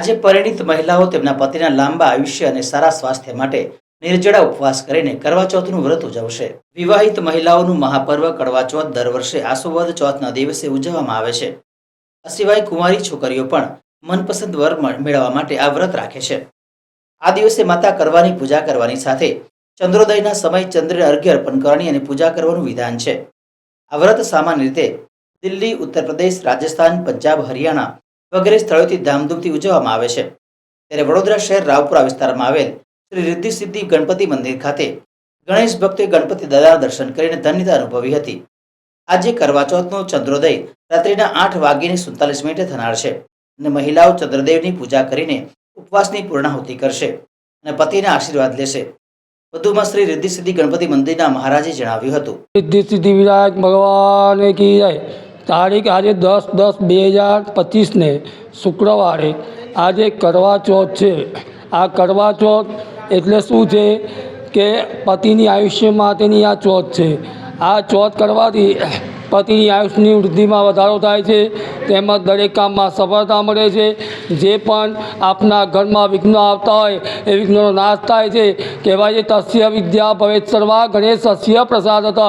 આજે પરિણીત મહિલાઓ તેમના પતિના લાંબા આયુષ્ય અને સારા સ્વાસ્થ્ય માટે નિર્જળા ઉપવાસ કરીને કરવા ચોથનું વ્રત ઉજવશે. વિવાહિત મહિલાઓનું મહાપર્વ કડવા ચોથ દર વર્ષે આસોવદ ચોથના દિવસે ઉજવવામાં આવે છે. આ સિવાય કુંવારી છોકરીઓ પણ મનપસંદ વર મેળવવા માટે આ વ્રત રાખે છે. આ દિવસે માતા કરવાની પૂજા કરવાની સાથે ચંદ્રોદયના સમય ચંદ્રને અર્ઘ્ય અર્પણ કરવાની અને પૂજા કરવાનું વિધાન છે. આ વ્રત સામાન્ય રીતે દિલ્હી, ઉત્તર પ્રદેશ, રાજસ્થાન, પંજાબ, હરિયાણા વગેરે સ્થળોથી ધામધૂમથી ઉજવવામાં આવે છે. ત્યારે વડોદરા શહેર રાવપુરા વિસ્તારમાં આવેલ શ્રી રિદ્ધિ સિદ્ધિ ગણપતિ મંદિર ખાતે ગણેશ ભક્તોએ ગણપતિ દાદાના દર્શન કરીને ધન્યતા અનુભવી હતી. આજે કરવા ચોથનો ચંદ્રોદય રાત્રિના આઠ વાગીને સુડતાલીસ મિનિટે થનાર છે અને મહિલાઓ ચંદ્રદેવની પૂજા કરીને ઉપવાસની પૂર્ણાહુતિ કરશે અને પતિના આશીર્વાદ લેશે. વધુમાં શ્રી રિદ્ધિ સિદ્ધિ ગણપતિ મંદિરના મહારાજે જણાવ્યું હતું. રિદ્ધિ સિદ્ધિ વિનાયક ભગવાન કી જય. તારીખ આજે દસ દસ બે હજાર પચીસને શુક્રવારે આજે કરવા ચોથ છે. આ કરવા ચોથ એટલે શું છે કે પતિની આયુષ્ય માટેની આ ચોથ છે. આ ચોથ કરવાથી પતિની આયુષ્યની વૃદ્ધિમાં વધારો થાય છે. તેમજ દરેક કામમાં સફળતા મળે છે. જે પણ આપના ઘરમાં વિઘ્નો આવતા હોય એ વિઘ્નોનો નાશ થાય છે. કહેવાય છે તસ્ય વિદ્યા ભવેત સર્વા પ્રસાદ પ્રસાદત.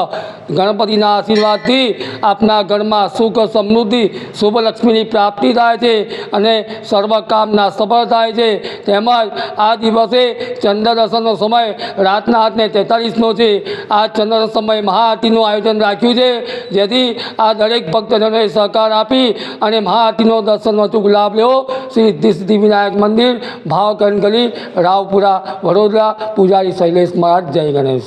ગણપતિના આશીર્વાદથી આપના ઘરમાં સુખ સમૃદ્ધિ શુભ લક્ષ્મીની પ્રાપ્તિ થાય છે અને સર્વ કામના સફળ થાય છે. તેમજ આ દિવસે ચંદ્ર દર્શનનો સમય રાતના આઠને તેતાલીસનો છે. આ ચંદ્ર સમય મહાઆરતીનું આયોજન રાખ્યું છે, જેથી આ દરેક ભક્તજનોએ સહકાર આપી અને મહાઆરતીનો દર્શનનો અચૂક લાભ લેવો. શ્રી સિદ્ધિ સિદ્ધિ વિનાયક મંદિર ભાવકરણ ગલી રાવપુરા, વડોદરા, પૂજારી શૈલેષ મહારાજ. જય ગણેશ.